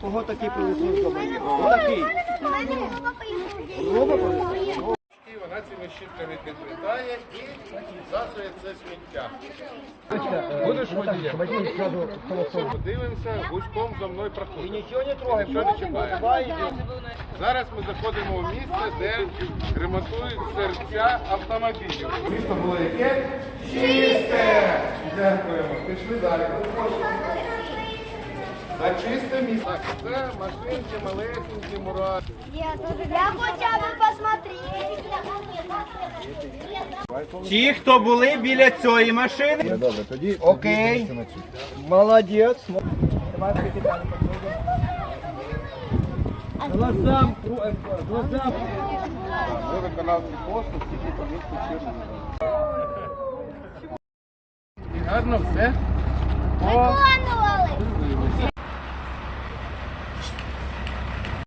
кого такий дома є? Отакий. Роба? І вона цими щітками підплітає і засує це сміття. Будеш водієм? Подивимося, гуськом за мною І проходить. нічого не трогай, Нічого не чіпає. Зараз ми заходимо в місце, де ремонтують серця автомобілів. Місто було яке? Чисте! Дякуємо. Пішли далі. За чисте місто. Це машинки, малесенькі, мурашки. Я хотя бы посмотреть. Ті, хто були біля цієї машини. Добре, тоді Окей. Молодець. Давай Глазам, глазам. Ми виконав цей послуг, тільки по місту Чернігова. Гарно все. О,